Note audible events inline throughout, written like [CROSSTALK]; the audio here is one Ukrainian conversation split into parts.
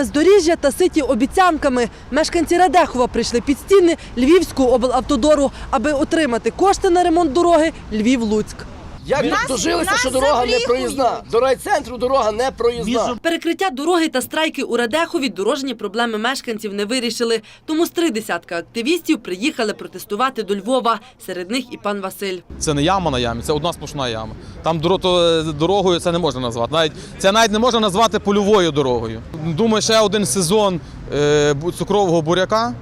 Бездоріжжя та ситі обіцянками. Мешканці Радехова прийшли під стіни Львівського облавтодору, аби отримати кошти на ремонт дороги Львів-Луцьк. Як Нас- дожилися, нас що дорога не проїзна? До райцентру дорога не проїзна. Перекриття дороги та страйки у Радехові дорожні проблеми мешканців не вирішили. Тому з три десятка активістів приїхали протестувати до Львова. Серед них і пан Василь. Це не яма на ямі, це одна сплошна яма. Там е, дорогою це не можна назвати. Навіть це навіть не можна назвати польовою дорогою. Думаю, ще один сезон е, бу- цукрового буряка,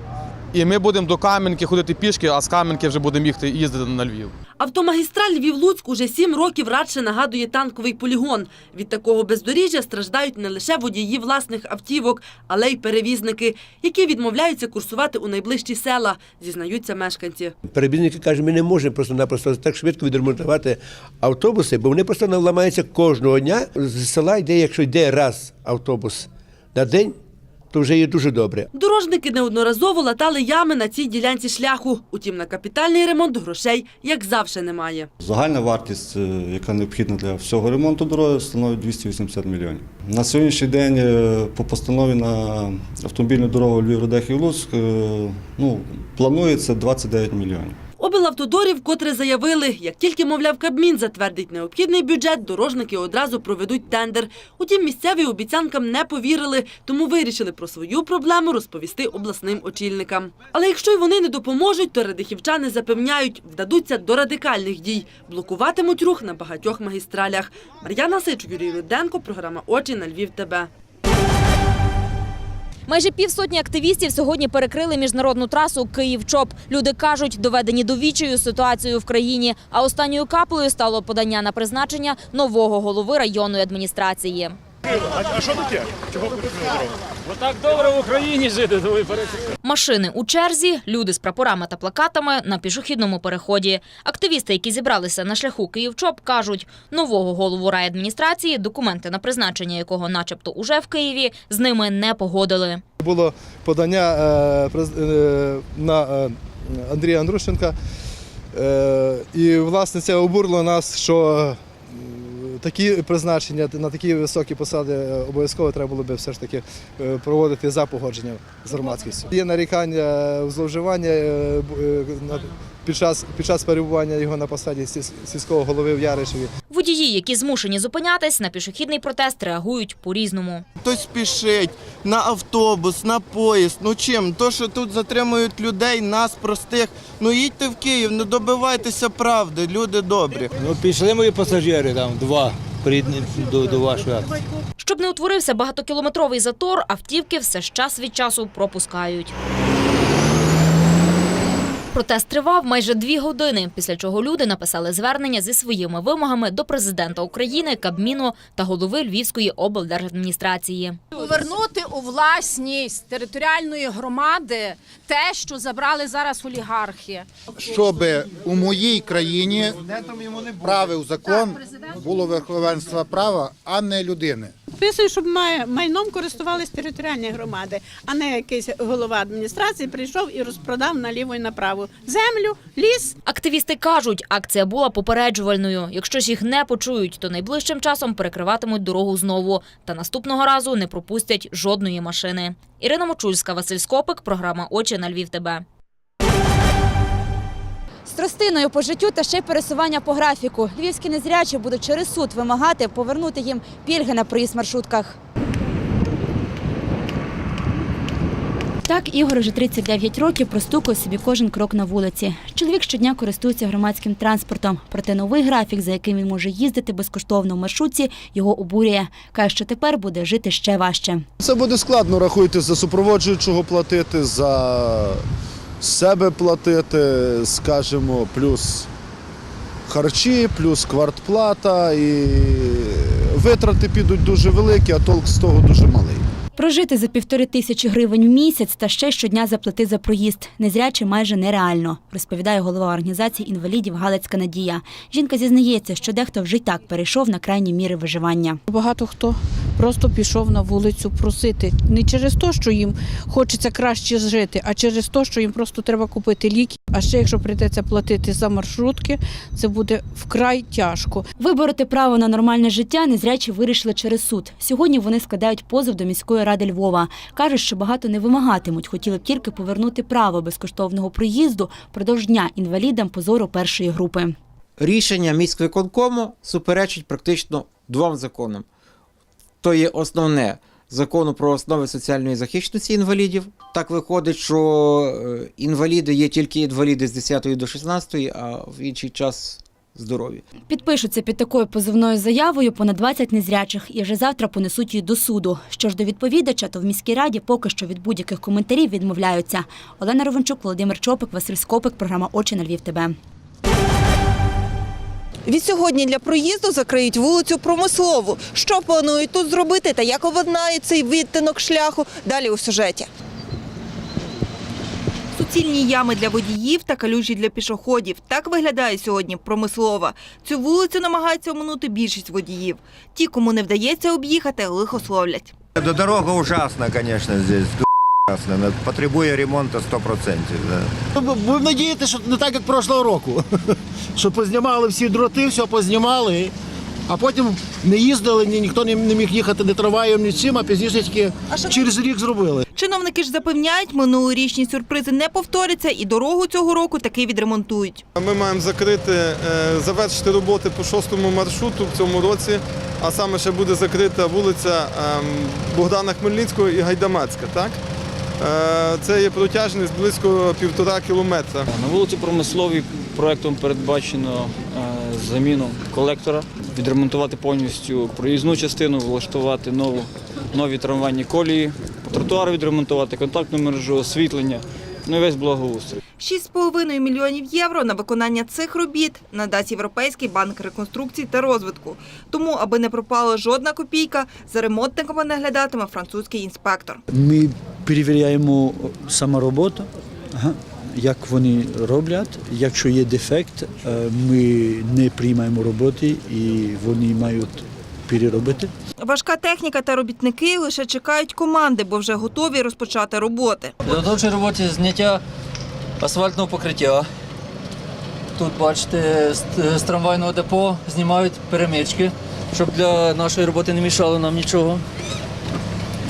і ми будемо до Кам'янки ходити пішки, а з Кам'янки вже будемо їхати їздити на Львів. Автомагістраль Львів-Луцьк уже сім років радше нагадує танковий полігон. Від такого бездоріжжя страждають не лише водії власних автівок, але й перевізники, які відмовляються курсувати у найближчі села, зізнаються мешканці. Перебізники кажуть, ми не можемо просто-напросто так швидко відремонтувати автобуси, бо вони просто ламаються кожного дня. З села йде, якщо йде раз автобус на день, то вже є дуже добре. Дорожники неодноразово латали ями на цій ділянці шляху. Утім, на капітальний ремонт грошей, як завжди, немає. Загальна вартість, е, яка необхідна для всього ремонту дороги, становить 280 мільйонів. На сьогоднішній день е, по постанові на автомобільну дорогу Львів-Радехів-Луцьк е, ну, планується 29 мільйонів. Облавтодорів, котре заявили, як тільки, мовляв, Кабмін затвердить необхідний бюджет, дорожники одразу проведуть тендер. Утім, місцеві обіцянкам не повірили, тому вирішили про свою проблему розповісти обласним очільникам. Але якщо й вони не допоможуть, то радихівчани запевняють, вдадуться до радикальних дій, блокуватимуть рух на багатьох магістралях. Мар'яна Сич, Юрій Руденко, програма Очі на Львів. ТБ. Майже півсотні активістів сьогодні перекрили міжнародну трасу Київ-Чоп. Люди кажуть, доведені до вічою ситуацію в країні. А останньою каплею стало подання на призначення нового голови районної адміністрації. Так добре в Україні жити, то ви перекрили. Машини у черзі, люди з прапорами та плакатами на пішохідному переході. Активісти, які зібралися на шляху Київ-Чоп, кажуть, нового голову райадміністрації, документи на призначення якого начебто уже в Києві, з ними не погодили. Було подання е, през- е, на е, Андрія Андрущенка. Е, І, власне, це обурило нас, що такі призначення на такі високі посади е, обов'язково треба було би все ж таки е, проводити за погодженням з громадськістю. Є нарікання зловживання е, під час, під час перебування його на посаді сільсь- сільського голови в Яришеві. Водії, які змушені зупинятись, на пішохідний протест реагують по-різному. Хтось спішить на автобус, на поїзд. Ну чим? То, що тут затримують людей, нас простих. Ну їдьте в Київ, не добивайтеся правди, люди добрі. Ну пішли мої пасажири там два до, до вашої. Щоб не утворився багатокілометровий затор, автівки все ж час від часу пропускають. Протест тривав майже дві години, після чого люди написали звернення зі своїми вимогами до президента України, Кабміну та голови Львівської облдержадміністрації. Повернути у власність територіальної громади те, що забрали зараз олігархи. щоб у моїй країні правив закон, було верховенство права, а не людини. Вписує, щоб май- майном користувались територіальні громади, а не якийсь голова адміністрації прийшов і розпродав наліво і направо землю, ліс. Активісти кажуть, акція була попереджувальною. Якщо ж їх не почують, то найближчим часом перекриватимуть дорогу знову. Та наступного разу не пропустять жодної машини. Ірина Мочульська, Василь Скопик, програма Очі на Львів. ТБ. Тростиною по життю та ще й пересування по графіку. Львівські незрячі будуть через суд вимагати повернути їм пільги на проїзд маршрутках. Так, Ігор вже 39 років простукує собі кожен крок на вулиці. Чоловік щодня користується громадським транспортом. Проте новий графік, за яким він може їздити безкоштовно в маршрутці, його обурює. Каже, що тепер буде жити ще важче. Це буде складно, рахуйте, за супроводжуючого платити, за себе платити, скажімо, плюс харчі, плюс квартплата і витрати підуть дуже великі, а толк з того дуже малий. Прожити за півтори тисячі гривень в місяць та ще щодня заплати за проїзд. Незряче майже нереально, розповідає голова організації інвалідів Галицька Надія. Жінка зізнається, що дехто вже й так перейшов на крайні міри виживання. Багато хто просто пішов на вулицю просити не через те, що їм хочеться краще жити, а через те, що їм просто треба купити ліки. А ще якщо прийдеться платити за маршрутки, це буде вкрай тяжко. Вибороти право на нормальне життя незрячі вирішили через суд. Сьогодні вони складають позов до міської ради Львова. Кажуть, що багато не вимагатимуть. Хотіли б тільки повернути право безкоштовного проїзду впродовж дня інвалідам позору першої групи. рішення міськвиконкому суперечить практично двом законам. То є основне закону про основи соціальної захищеності інвалідів. Так виходить, що е, інваліди є тільки інваліди з 10 до 16, а в інший час здорові. Підпишуться під такою позовною заявою понад 20 незрячих і вже завтра понесуть її до суду. Що ж до відповідача, то в міській раді поки що від будь-яких коментарів відмовляються. Олена Ровенчук, Володимир Чопик, Василь Скопик, програма Очі на Львів. ТБ. Відсьогодні для проїзду закриють вулицю Промислову. Що планують тут зробити та як обладнають цей відтинок шляху? Далі у сюжеті. Суцільні ями для водіїв та калюжі для пішоходів. Так виглядає сьогодні промислова. Цю вулицю намагаються оминути більшість водіїв. Ті, кому не вдається об'їхати, лихословлять. Дорога ужасна, конечно, здесь. Потребує ремонту 100%. Да. Будемо надіятися, що не так, як прошлого року. [LAUGHS] Що познімали всі дроти, все познімали, а потім не їздили, ні, ніхто не, не міг їхати ні трамваєм, ні цим, а пізніше тільки через рік зробили. Чиновники ж запевняють, минулорічні сюрпризи не повторяться і дорогу цього року таки відремонтують. Ми маємо закрити, е, завершити роботи по шостому маршруту в цьому році, а саме ще буде закрита вулиця ем, Богдана Хмельницького і Гайдамацька. Так? Е, Це є протяжність близько півтора кілометра. На вулиці Промисловій проектом передбачено е, заміну колектора, відремонтувати повністю проїзну частину, влаштувати нову, нові трамвайні колії, тротуар відремонтувати, контактну мережу, освітлення, ну і весь благоустрій. 6,5 мільйонів євро на виконання цих робіт надасть Європейський банк реконструкції та розвитку. Тому, аби не пропала жодна копійка, за ремонтниками наглядатиме французький інспектор. Ми перевіряємо саме роботу, як вони роблять. Якщо є дефект, ми не приймаємо роботи і вони мають переробити. Важка техніка та робітники лише чекають команди, бо вже готові розпочати роботи. Підготовчій роботі зняття асфальтного покриття. Тут, бачите, з трамвайного депо знімають перемички, щоб для нашої роботи не мішало нам нічого.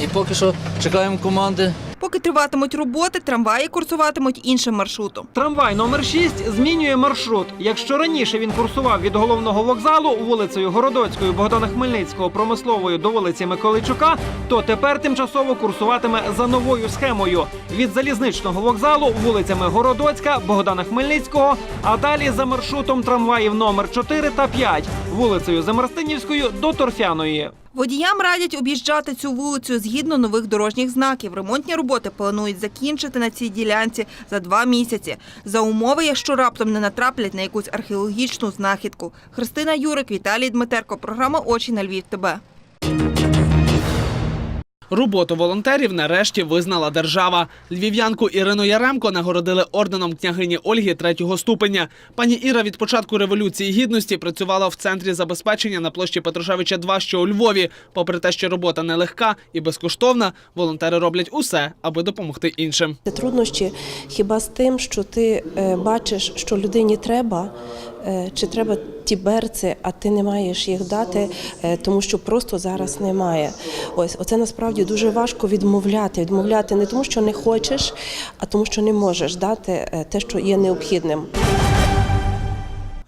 І поки що чекаємо команди. Поки триватимуть роботи, трамваї курсуватимуть іншим маршрутом. Трамвай номер 6 змінює маршрут. Якщо раніше він курсував від головного вокзалу вулицею Городоцькою Богдана Хмельницького промисловою до вулиці Миколайчука, то тепер тимчасово курсуватиме за новою схемою від залізничного вокзалу вулицями Городоцька, Богдана Хмельницького, а далі за маршрутом трамваїв номер 4 та 5 вулицею Замарстинівською до Торфяної. Водіям радять об'їжджати цю вулицю згідно нових дорожніх знаків. Ремонтні роботи планують закінчити на цій ділянці за два місяці. За умови, якщо раптом не натраплять на якусь археологічну знахідку. Христина Юрик, Віталій Дмитерко. Програма Очі на Львів. ТБ. Роботу волонтерів нарешті визнала держава. Львів'янку Ірину Яремко нагородили орденом княгині Ольги третього ступеня. Пані Іра від початку революції гідності працювала в центрі забезпечення на площі Петрушевича 2, що у Львові. Попри те, що робота нелегка і безкоштовна, волонтери роблять усе, аби допомогти іншим. Труднощі хіба з тим, що ти е, бачиш, що людині треба, чи треба ті берці, а ти не маєш їх дати, е, тому що просто зараз немає. Ось оце насправді дуже важко відмовляти. Відмовляти не тому, що не хочеш, а тому, що не можеш дати е, те, що є необхідним.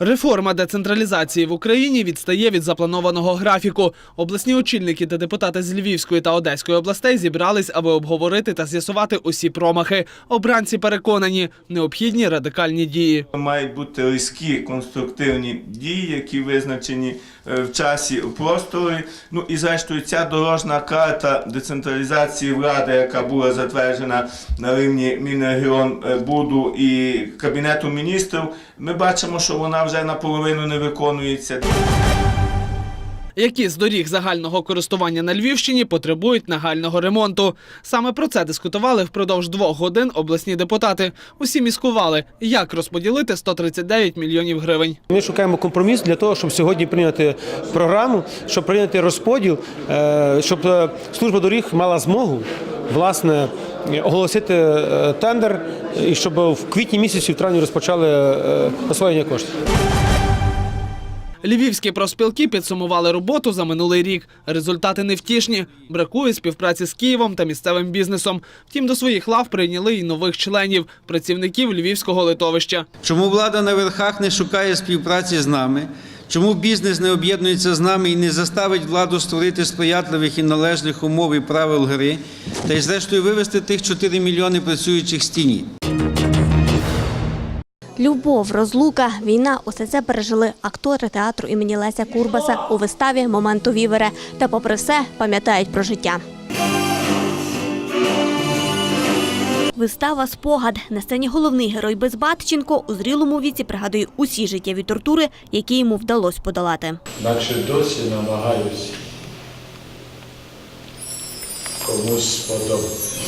Реформа децентралізації в Україні відстає від запланованого графіку. Обласні очільники та депутати з Львівської та Одеської областей зібрались, аби обговорити та з'ясувати усі промахи. Обранці переконані, необхідні радикальні дії. Мають бути різкі конструктивні дії, які визначені в часі в. Ну і зрештою, ця дорожна карта децентралізації влади, яка була затверджена на рівні Мінрегіонбуду і Кабінету міністрів, ми бачимо, що вона вже наполовину не виконується. Які з доріг загального користування на Львівщині потребують нагального ремонту. Саме про це дискутували впродовж двох годин обласні депутати. Усі міскували, як розподілити 139 мільйонів гривень. Ми шукаємо компроміс для того, щоб сьогодні прийняти програму, щоб прийняти розподіл, е, щоб е, служба доріг мала змогу власне оголосити е, тендер і щоб в квітні місяці, в травні розпочали освоєння коштів. Львівські профспілки підсумували роботу за минулий рік. Результати невтішні. Бракує співпраці з Києвом та місцевим бізнесом. Втім, до своїх лав прийняли й нових членів працівників львівського литовища. Чому влада на верхах не шукає співпраці з нами? Чому бізнес не об'єднується з нами і не заставить владу створити сприятливих і належних умов і правил гри, та й зрештою вивести тих 4 мільйони працюючих з тіні? Любов, розлука, війна усе це пережили актори театру імені Леся Курбаса у виставі Моменту Вівере. Та, попри все, пам'ятають про життя. Вистава Спогад на сцені головний герой Безбатченко у зрілому віці пригадує усі життєві тортури, які йому вдалося подолати. Наче досі намагаюся комусь сподобатися.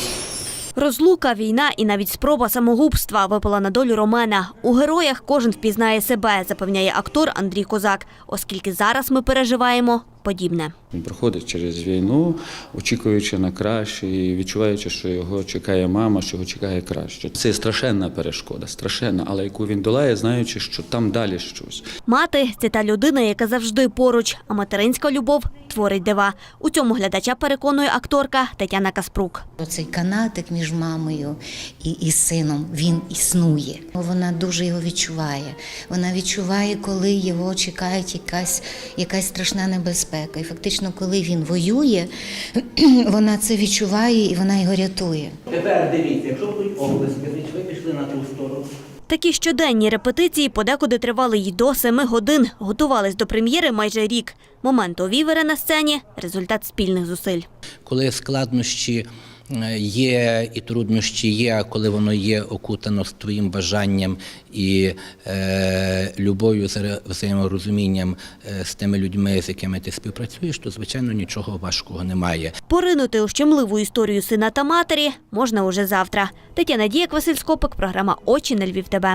Розлука, війна і навіть спроба самогубства випала на долю Ромена. У героях кожен впізнає себе, запевняє актор Андрій Козак, оскільки зараз ми переживаємо подібне. Він проходить через війну, очікуючи на краще і відчуваючи, що його чекає мама, що його чекає краще. Це страшенна перешкода, страшенна, але яку він долає, знаючи, що там далі щось. Мати це та людина, яка завжди поруч, а материнська любов творить дива. У цьому глядача переконує акторка Тетяна Каспрук. Оцей канатик між мамою і, і сином він існує. Вона дуже його відчуває. Вона відчуває, коли його чекає якась, якась страшна небезпека. І фактично, коли він воює, [CLEARS THROAT] вона це відчуває і вона його рятує. Тепер дивіться, якщо будуть облески, ви пішли на ту сторону. Такі щоденні репетиції подекуди тривали й до семи годин. Готувались до прем'єри майже рік. Момент у Вівера на сцені результат спільних зусиль. Коли складнощі є і труднощі є, коли воно є окутано з твоїм бажанням і е, любов'ю, взаєм- взаєморозумінням е, з тими людьми, з якими ти співпрацюєш, то звичайно нічого важкого немає. Поринути у щемливу історію сина та матері можна уже завтра. Тетяна Дієк, Василь програма Очі на Львів. ТБ.